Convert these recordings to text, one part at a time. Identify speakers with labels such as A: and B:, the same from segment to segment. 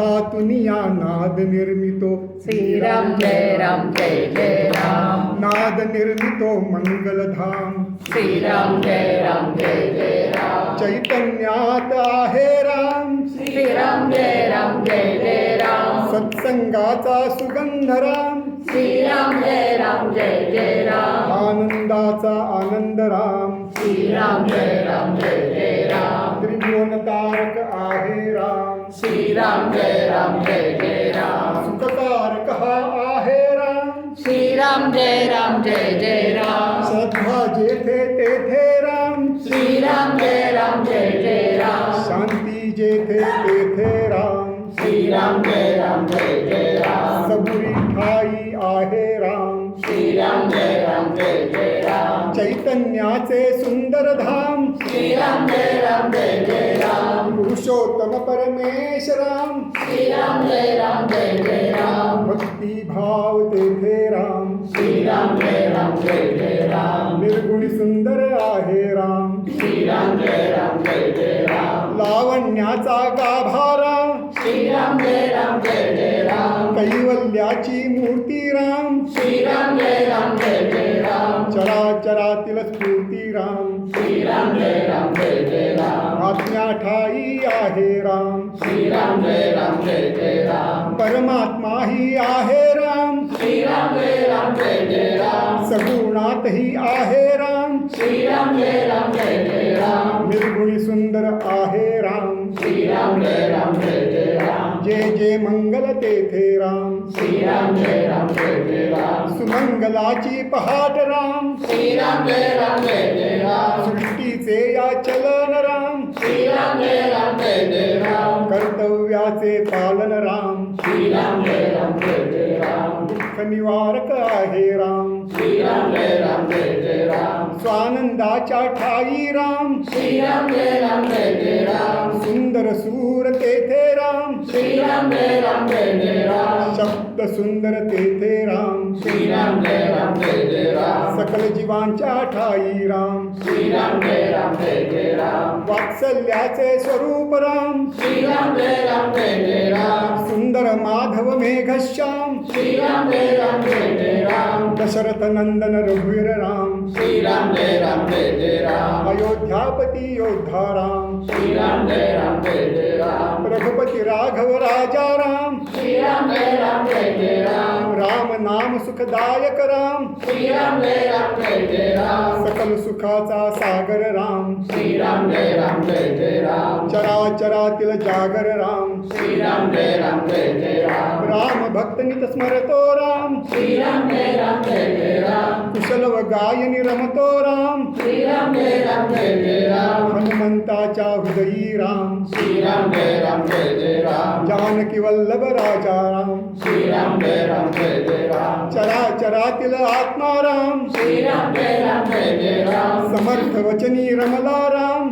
A: नादातून या नाद निर्मितो।
B: श्रीराम जय राम जय जय राम।
A: नाद निर्मितो मंगलधाम।
B: श्रीराम जय राम जय जय राम।
A: चैतन्यात आहे राम।
B: श्रीराम जय राम जय जय राम।
A: सत्संगाचा सुगंध राम।
B: श्रीराम जय राम जय जय राम।
A: आनंदाचा आनंद राम।
B: श्रीराम जय राम जय जय राम श्रीराम जय राम जय जय राम
A: सुखकारक हा आहे राम
B: श्रीराम जय राम जय जय राम
A: श्रद्धा जेथे तेथे राम
B: श्रीराम जय राम जय जय राम
A: शांती जेथे तेथे राम
B: श्रीराम जय राम जय
A: चैतन्याचे सुंदर धाम.
B: श्रीराम जय राम जय जय राम
A: पुरुषोत्तम परमेश राम
B: श्रीराम जय राम जय जय राम
A: भक्ती भाव तेथे राम
B: श्रीराम जय राम जय जय राम
A: निर्गुणी सुंदर आहे राम.
B: श्रीराम जय राम जय जय राम
A: लावण्याचा गाभारा.
B: श्रीराम जय राम जय जय राम
A: कैवल्याची मूर्ती राम।
B: श्रीराम जय राम जय जय राम
A: चराचरातील स्फूर्ती राम
B: श्रीराम जय राम जय जय राम
A: आज्ञा ठाई आहे राम।
B: श्रीराम जय राम जय जय राम
A: परमात्मा ही आहे राम।
B: श्रीराम जय राम जय जय राम
A: सगुणात ही आहे राम।
B: श्रीराम जय राम जय जय राम
A: निर्गुणी सुंदर आहे राम।
B: श्रीराम जय राम जय जय राम।
A: जे जे मंगल तेथे राम
B: जय राम जय जय राम।
A: सुमंगलाची पहाट राम।
B: श्रीराम जय राम जय जय राम।
A: सृष्टीचे या चलन राम।
B: श्रीराम जय राम जय जय राम।
A: कर्तव्याचे पालन राम।
B: श्रीराम जय राम जय जय राम।
A: दुःख निवारक आहे राम।
B: श्रीराम जय राम जय जय राम।
A: स्वानंदाच्या ठाई राम।
B: श्रीराम जय राम जय जय राम।
A: सुंदर सूर तेथे राम
B: जय राम जय जय राम
A: शब्द सुंदर तेथे राम
B: श्रीराम जय राम जय जय राम
A: सकल जीवांच्या ठाई राम
B: श्री राम जय राम जय जय राम
A: वात्सल्याचे स्वरूप राम
B: श्री राम जय राम जय जय राम
A: सुंदर माधव मेघश्याम
B: श्रीराम जय राम जय जय राम
A: दशरथ नंदन रघुवीर राम
B: श्री राम जय राम जय जय राम
A: अयोध्यापति योद्धा राम
B: श्री राम जय राम जय जय राम
A: रघुपति राघव राजा राम
B: श्री राम जय राम जय जय राम
A: राम नाम सुखदायक राम
B: श्रीराम जय राम जय जय राम।
A: सकल सुखाचा सागर राम।
B: श्रीराम जय राम जय जय राम।
A: चराचरातील जागर राम।
B: राम जय जय राम।
A: राम भक्त नित स्मरतो राम।
B: श्रीराम जय राम जय जय राम।
A: कुशल व गायनी रमतो राम।
B: जय राम जय जय राम।
A: हनुमंताच्या हृदयी राम।
B: श्रीराम जय राम जय जय राम।
A: जानकी वल्लभ राजा राम।
B: श्रीराम जय राम जय जय राम
A: तिल आत्मा राम
B: श्रीराम जय राम जय जय राम
A: समर्थ वचनी रमला राम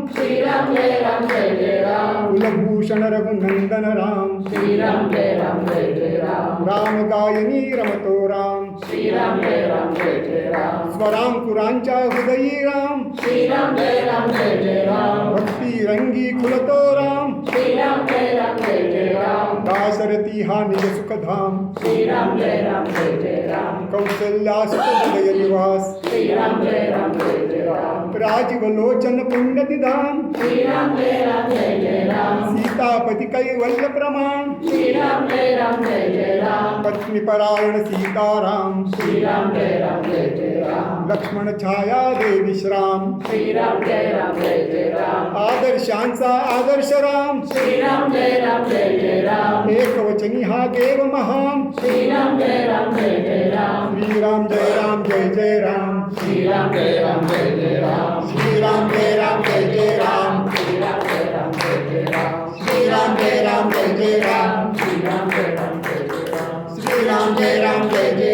B: श्रीराम जय राम। जय राम
A: रघुनंदन राम
B: जय राम जय जय राम।
A: राम गायनी रमतो राम।
B: श्रीराम जय राम जय जय राम।
A: स्वरांकुरांच्या हृदयी राम।
B: श्रीराम जय राम जय जय राम।
A: भक्ती रंगी खुलतो राम।
B: श्रीराम जय राम जय जय राम।
A: दाशरथी हा निज सुखधाम
B: श्रीराम जय राम जय जय राम।
A: कौशल्या सुखदय निवास।
B: श्रीराम जय राम जय जय राम।
A: राजीव लोचन पुण्यतिधाम
B: श्रीराम जय राम जय जय राम।
A: सीतापती कैवल्य प्रमाण
B: श्रीराम जय राम जय जय राम
A: पत्नी परायण सीताराम
B: श्रीराम जय राम जय जय राम
A: लक्ष्मण छाया देवी श्राम
B: श्रीराम जय राम जय जय राम
A: आदर्शांचा आदर्श राम
B: श्रीराम जय राम जय जय राम
A: एकवचनी हा देव महान
B: श्रीराम जय राम जय जय राम
A: जय राम जय जय राम
B: जय राम जय जय राम
A: जय राम जय जय